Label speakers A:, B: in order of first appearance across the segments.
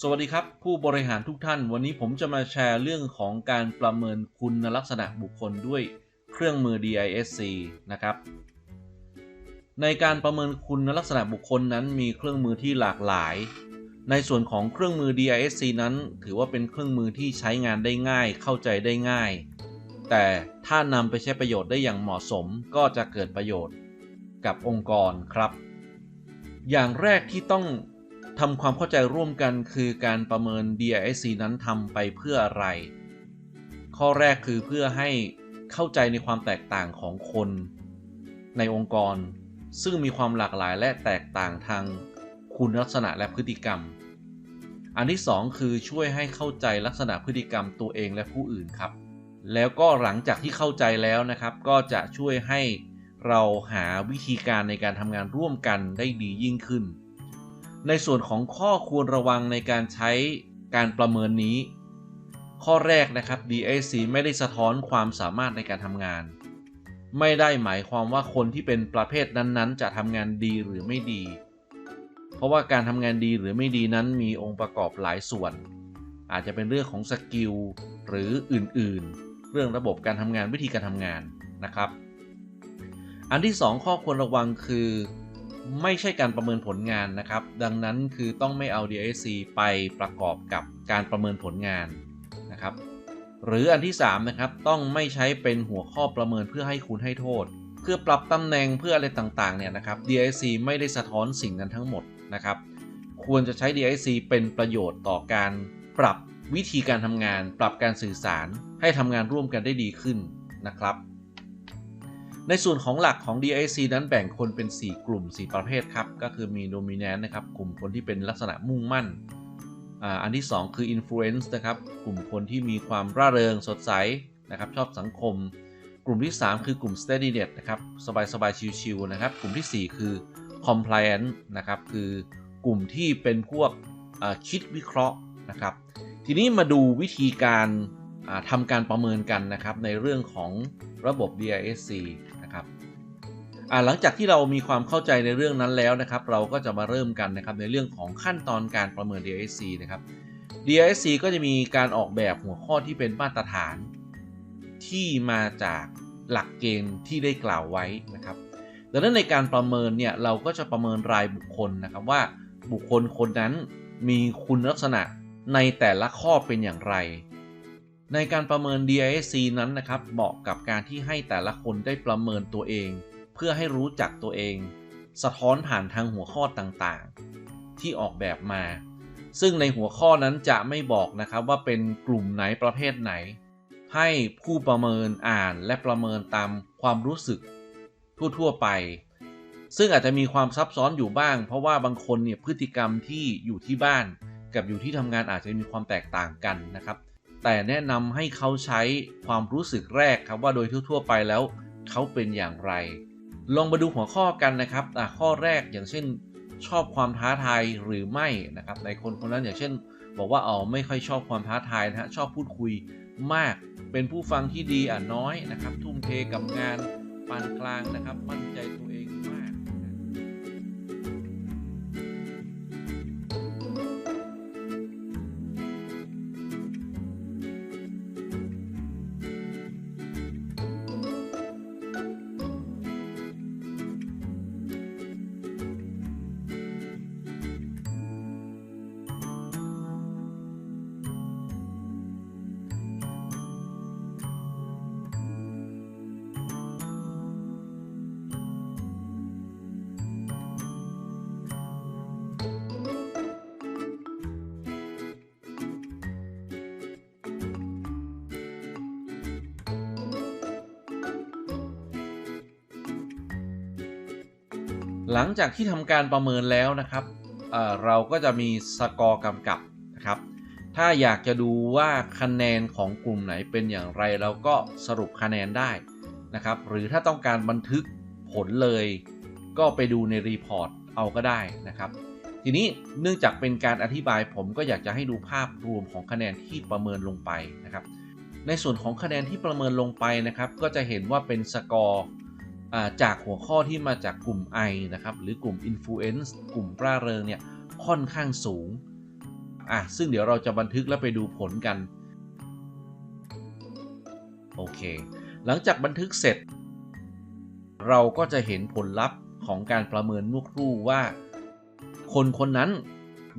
A: สวัสดีครับ ผู้บริหารทุกท่าน วันนี้ผมจะมาแชร์เรื่องของการประเมินคุณลักษณะบุคคลด้วยเครื่องมือ DISC นะครับ ในการประเมินคุณลักษณะบุคคลนั้นมีเครื่องมือที่หลากหลาย ในส่วนของเครื่องมือ DISC นั้น ถือว่าเป็นเครื่องมือที่ใช้งานได้ง่าย เข้าใจได้ง่าย แต่ถ้านำไปใช้ประโยชน์ได้อย่างเหมาะสมก็จะเกิดประโยชน์กับองค์กรครับ อย่างแรกที่ต้อง ทำความเข้าใจร่วมกันคือการประเมิน DISC นั้นทำไปเพื่ออะไร ข้อแรกคือเพื่อให้เข้าใจในความแตกต่างของคนในองค์กร ซึ่งมีความหลากหลายและแตกต่างทางคุณลักษณะและพฤติกรรม อันที่ 2 คือช่วยให้เข้าใจลักษณะพฤติกรรมตัวเองและผู้อื่นครับ แล้วก็หลังจากที่เข้าใจแล้วนะครับ ก็จะช่วยให้เราหาวิธีการในการทำงานร่วมกันได้ดียิ่งขึ้น ในส่วนของข้อควรระวังในการใช้การประเมินนี้ ข้อแรกนะครับ DIC ไม่ได้สะท้อนความสามารถในการทำงาน ไม่ได้หมายความว่าคนที่เป็นประเภทนั้นๆ จะทำงานดีหรือไม่ดี เพราะว่าการทำงานดีหรือไม่ดีนั้นมีองค์ประกอบหลายส่วน อาจจะเป็นเรื่องของสกิลหรืออื่นๆ เรื่องระบบการทำงานวิธีการทำงานนะครับ อันที่ 2 ข้อควรระวังคือ ไม่ใช่การประเมินผลงานนะครับ ดังนั้นคือต้องไม่เอา DISC ไปประกอบกับการประเมินผลงานนะครับ หรืออันที่3นะครับต้องไม่ใช้เป็นหัวข้อประเมินเพื่อให้คุณให้โทษ เพื่อปรับตำแหน่งเพื่ออะไรต่างๆเนี่ยนะครับ DISC ไม่ได้สะท้อนสิ่งนั้นทั้งหมดนะครับ ควรจะใช้ DISC เป็นประโยชน์ต่อการปรับวิธีการทำงาน ปรับการสื่อสาร ให้ทำงานร่วมกันได้ดีขึ้นนะครับ ในส่วนของหลักของ DIC นั้นแบ่งคนเป็น 4 กลุ่ม 4 ประเภทครับ ก็คือมี Dominant นะครับ กลุ่มคนที่เป็นลักษณะมุ่งมั่น อันที่ 2 คือ Influence นะครับ กลุ่มคนที่มีความร่าเริงสดใสนะครับ ชอบสังคม กลุ่มที่ 3 คือกลุ่ม Steadiness นะครับ สบายๆ ชิลๆนะครับ กลุ่มที่ 4 คือ Compliance นะครับ คือกลุ่มที่เป็นพวกคิดวิเคราะห์นะครับ ทีนี้มาดูวิธีการทำการประเมินกันนะครับในเรื่องของ ระบบ DISC นะครับหลังจากที่เรามีความเข้าใจในเรื่องนั้นแล้วนะครับ เราก็จะมาเริ่มกันนะครับในเรื่องของขั้นตอนการประเมิน DISC นะครับ DISC ก็จะมีการออกแบบหัวข้อที่เป็นมาตรฐาน ที่มาจากหลักเกณฑ์ที่ได้กล่าวไว้นะครับดังนั้นในการประเมินเนี่ยเราก็จะประเมินรายบุคคลนะครับว่าบุคคลคนนั้นมีคุณลักษณะในแต่ละข้อเป็นอย่างไร ในการประเมิน DISC นั้นนะครับเหมาะกับการที่ให้แต่ละคนได้ประเมินตัวเอง เพื่อให้รู้จักตัวเอง สะท้อนผ่านทางหัวข้อต่างๆ ที่ออกแบบมา ซึ่งในหัวข้อนั้นจะไม่บอกนะครับว่าเป็นกลุ่มไหนประเภทไหน ให้ผู้ประเมินอ่านและประเมินตามความรู้สึกทั่วๆไป ซึ่งอาจจะมีความซับซ้อนอยู่บ้าง เพราะว่าบางคนเนี่ยพฤติกรรมที่อยู่ที่บ้าน กับอยู่ที่ทำงานอาจจะมีความแตกต่างกันนะครับ แต่แนะนำให้เขาใช้ความรู้สึกแรกครับว่าโดยทั่ว ๆ ไปแล้วเขาเป็นอย่างไร ลองมาดูหัวข้อกันนะครับข้อแรกอย่างเช่น ชอบความท้าทายหรือไม่นะครับในคนคนนั้นอย่างเช่น บอกว่าอ๋อไม่ค่อยชอบความท้าทายนะฮะชอบพูดคุยมาก เป็นผู้ฟังที่ดีอะน้อยนะครับ ทุ่มเทกับงานปานกลางนะครับ มั่นใจตัว หลังจากที่ทำการประเมินแล้วนะครับเเราก็จะมีสกอร์กำกับนะครับ ถ้าอยากจะดูว่าคะแนนของกลุ่มไหนเป็นอย่างไรเราก็สรุปคะแนนได้นะครับ หรือถ้าต้องการบันทึกผลเลย ก็ไปดูในรีพอร์ตเอาก็ได้นะครับ ทีนี้เนื่องจากเป็นการอธิบายผมก็อยากจะให้ดูภาพรวมของคะแนนที่ประเมินลงไปนะครับ ในส่วนของคะแนนที่ประเมินลงไปนะครับ ก็จะเห็นว่าเป็นสกอร์ จากหัวข้อที่มาจากกลุ่ม I นะครับ หรือกลุ่ม Influence กลุ่มร่าเริงเนี่ยค่อนข้างสูงอะซึ่งเดี๋ยวเราจะบันทึกแล้วไปดูผลกัน โอเค หลังจากบันทึกเสร็จ เราก็จะเห็นผลลัพธ์ของการประเมินเมื่อครู่ว่า คนคนนั้น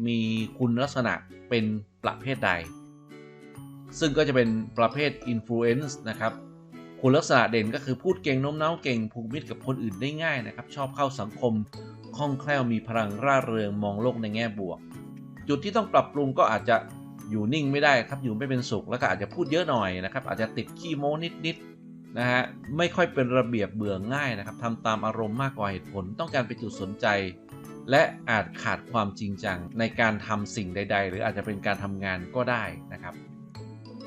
A: มีคุณลักษณะเป็นประเภทใด ซึ่งก็จะเป็นประเภท influence นะครับ คุณลักษณะเด่นก็คือพูดเก่งโน้มน้าวเก่งผูกมิตรกับคนอื่นได้ง่ายนะครับ ชอบเข้าสังคมคล่องแคล่วมีพลังร่าเริงมองโลกในแง่บวก จุดที่ต้องปรับปรุงก็อาจจะอยู่นิ่งไม่ได้ครับอยู่ไม่เป็นสุขแล้วก็อาจจะพูดเยอะหน่อยนะครับอาจจะติดขี้โม้นิดๆนะฮะไม่ค่อยเป็นระเบียบเบื่อง่ายนะครับทำตามอารมณ์มากกว่าเหตุผล ต้องการไปจุดสนใจ และอาจขาดความจริงจังในการทำสิ่งใด ๆ หรืออาจจะเป็นการทำงานก็ได้นะครับ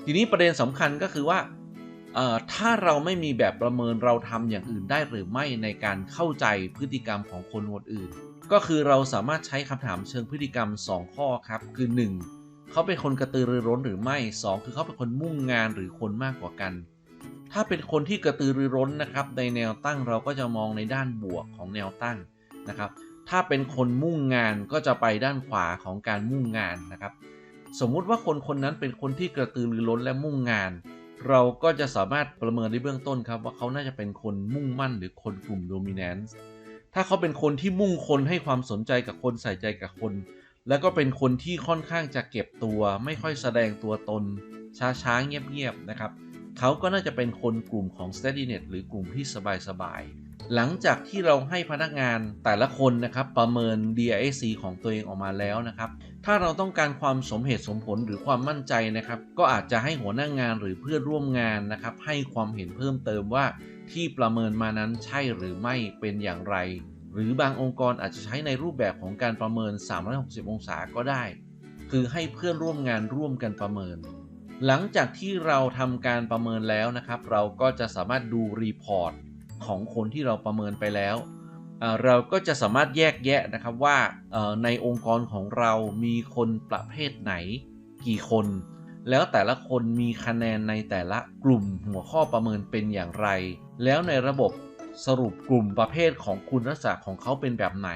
A: ทีนี้ประเด็นสำคัญก็คือว่า ถ้าเราไม่มีแบบประเมินเราทำอย่างอื่นได้หรือไม่ในการเข้าใจพฤติกรรมของคนคนอื่น ก็คือเราสามารถใช้คำถามเชิงพฤติกรรม 2 ข้อครับ คือ 1. เขาเป็นคนกระตือรือร้นหรือไม่ 2 คือเขาเป็นคนมุ่งงานหรือคนมากกว่ากัน ถ้าเป็นคนที่กระตือรือร้นนะครับในแนวตั้งเราก็จะมองในด้านบวกของแนวตั้งนะครับ ถ้าเป็นคนมุ่งงานก็จะไปด้านขวาของการมุ่งงานนะครับ สมมุติว่าคนคนนั้นเป็นคนที่กระตือรือร้นและมุ่งงาน เราก็จะสามารถประเมินในเบื้องต้นครับว่าเขาน่าจะเป็นคนมุ่งมั่นหรือคนกลุ่มโดมิเนนซ์ถ้าเขาเป็นคนที่มุ่งคนให้ความสนใจกับคนใส่ใจกับคน แล้วก็เป็นคนที่ค่อนข้างจะเก็บตัว ไม่ค่อยแสดงตัวตน ช้าๆเงียบๆนะครับเขาก็น่าจะเป็นคนกลุ่มของ steadiness หรือกลุ่มที่สบายๆ หลังจากที่เราให้พนักงานแต่ละคนนะครับประเมิน DISC ของตัวเองออกมาแล้วนะครับ ถ้าเราต้องการความสมเหตุสมผลหรือความมั่นใจนะครับ ก็อาจจะให้หัวหน้างงานหรือเพื่อนร่วมงานนะครับ ให้ความเห็นเพิ่มเติมว่าที่ประเมินมานั้นใช่หรือไม่เป็นอย่างไร หรือบางองค์กรอาจจะใช้ในรูปแบบของการประเมิน 360 องศาก็ได้ คือให้เพื่อนร่วมงานร่วมกันประเมิน หลังจากที่เราทำการประเมินแล้วนะครับ เราก็จะสามารถดูรีพอร์ต ของคนที่เราประเมินไปแล้ว เราก็จะสามารถแยกแยะนะครับว่าในองค์กรของเรามีคนประเภทไหน กี่คน แล้วแต่ละคนมีคะแนนในแต่ละกลุ่มหัวข้อประเมินเป็นอย่างไร แล้วในระบบสรุปกลุ่มประเภทของคุณลักษณะของเขาเป็นแบบไหน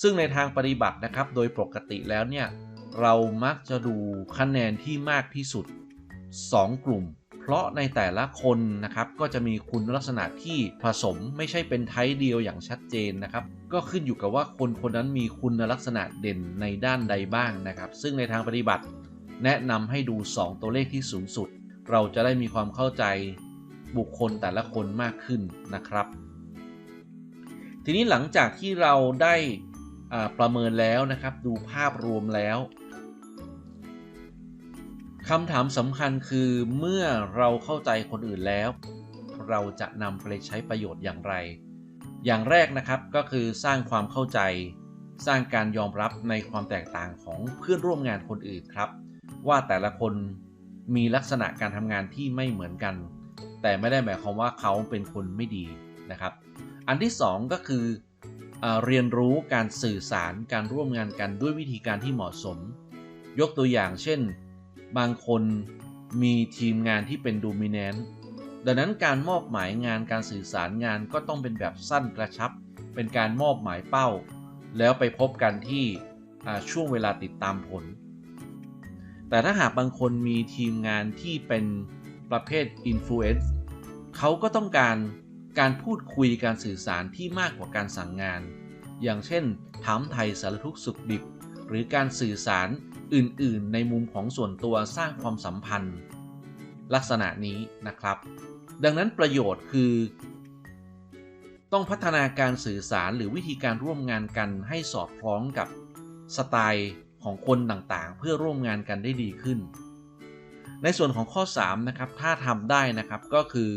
A: ซึ่งในทางปฏิบัตินะครับ โดยปกติแล้วเนี่ย เรามักจะดูคะแนนที่มากที่สุด 2 กลุ่ม เพราะในแต่ละคนนะครับก็จะมีคุณลักษณะที่ผสมไม่ใช่เป็นไทป์เดียวอย่างชัดเจนนะครับ ก็ขึ้นอยู่กับว่าคนคนนั้นมีคุณลักษณะเด่นในด้านใดบ้างนะครับ ซึ่งในทางปฏิบัติ แนะนำให้ดู 2 ตัวเลขที่สูงสุด เราจะได้มีความเข้าใจบุคคลแต่ละคนมากขึ้นนะครับ ทีนี้หลังจากที่เราได้ประเมินแล้วนะครับ ดูภาพรวมแล้ว คำถามสำคัญคือเมื่อเราเข้าใจคนอื่นแล้ว เราจะนำไปใช้ประโยชน์อย่างไร อย่างแรกนะครับก็คือสร้างความเข้าใจ สร้างการยอมรับในความแตกต่างของเพื่อนร่วมงานคนอื่นครับ ว่าแต่ละคนมีลักษณะการทำงานที่ไม่เหมือนกัน แต่ไม่ได้หมายความว่าเขาเป็นคนไม่ดีนะครับ อันที่ 2 ก็คือเอเรียนรู้การสื่อสารการร่วมงานกันด้วยวิธีการที่เหมาะสม ยกตัวอย่างเช่น บางคนมีทีมงานที่เป็นดูมิเนนต์ดังนั้นการมอบหมายงานการสื่อสารงานก็ต้องเป็นแบบสั้นกระชับ เป็นการมอบหมายเป้า แล้วไปพบกันที่ช่วงเวลาติดตามผล แต่ถ้าหากบางคนมีทีมงานที่เป็นประเภทอินฟลูเอนซ์เขาก็ต้องการการพูดคุยการสื่อสารที่มากกว่าการสั่งงาน อย่างเช่น ถามไทยสารทุกสุขดิบ หรือการสื่อสาร อื่นๆ ในมุมของส่วนตัวสร้างความสัมพันธ์ ลักษณะนี้นะครับ ดังนั้นประโยชน์คือ ต้องพัฒนาการสื่อสารหรือวิธีการร่วมงานกันให้สอดคล้องกับสไตล์ของคนต่างๆ เพื่อร่วมงานกันได้ดีขึ้น ในส่วนของข้อ 3 นะครับ ถ้าทำได้นะครับก็คือ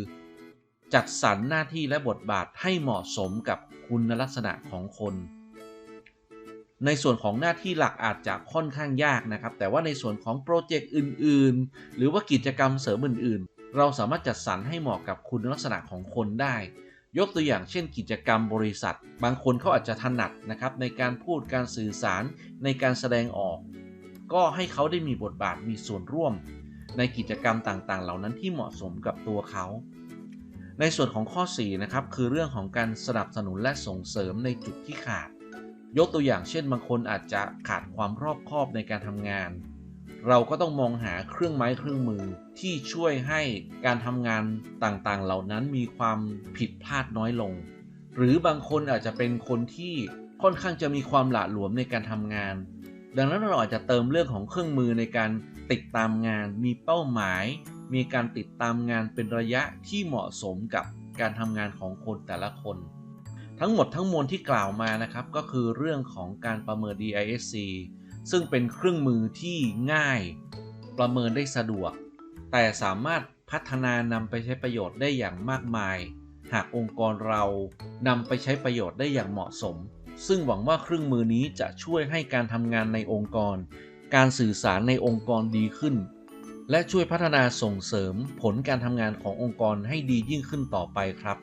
A: จัดสรรหน้าที่และบทบาทให้เหมาะสมกับคุณลักษณะของคน ในส่วนของหน้าที่หลักอาจจะค่อนข้างยากนะครับ แต่ว่าในส่วนของโปรเจกต์อื่น ๆ หรือว่ากิจกรรมเสริมอื่น ๆ เราสามารถจัดสรรให้เหมาะกับคุณลักษณะของคนได้ ยกตัวอย่างเช่นกิจกรรมบริษัท บางคนเขาอาจจะถนัดนะครับในการพูดการสื่อสารในการแสดงออก ก็ให้เขาได้มีบทบาทมีส่วนร่วม ในกิจกรรมต่างๆ เหล่านั้นที่เหมาะสมกับตัวเขาในส่วนของข้อ4นะครับคือเรื่องของการสนับสนุนและส่งเสริมในจุดที่ขาด ยกตัวอย่างเช่นบางคนอาจจะขาดความรอบคอบในการทำงาน เราก็ต้องมองหาเครื่องไม้เครื่องมือที่ช่วยให้การทำงานต่างๆ เหล่านั้นมีความผิดพลาดน้อยลง หรือบางคนอาจจะเป็นคนที่ค่อนข้างจะมีความหละหลวมในการทำงาน ดังนั้นเราอาจจะเติมเรื่องของเครื่องมือในการติดตามงาน มีเป้าหมาย มีการติดตามงานเป็นระยะที่เหมาะสมกับการทำงานของคนแต่ละคน ทั้งหมดทั้งมวลที่กล่าวมานะครับก็คือเรื่องของการประเมิน DISC ซึ่งเป็นเครื่องมือที่ง่ายประเมินได้สะดวก แต่สามารถพัฒนานำไปใช้ประโยชน์ได้อย่างมากมาย หากองค์กรเรานำไปใช้ประโยชน์ได้อย่างเหมาะสม ซึ่งหวังว่าเครื่องมือนี้จะช่วยให้การทำงานในองค์กร การสื่อสารในองค์กรดีขึ้น และช่วยพัฒนาส่งเสริมผลการทำงานขององค์กรให้ดียิ่งขึ้นต่อไปครับ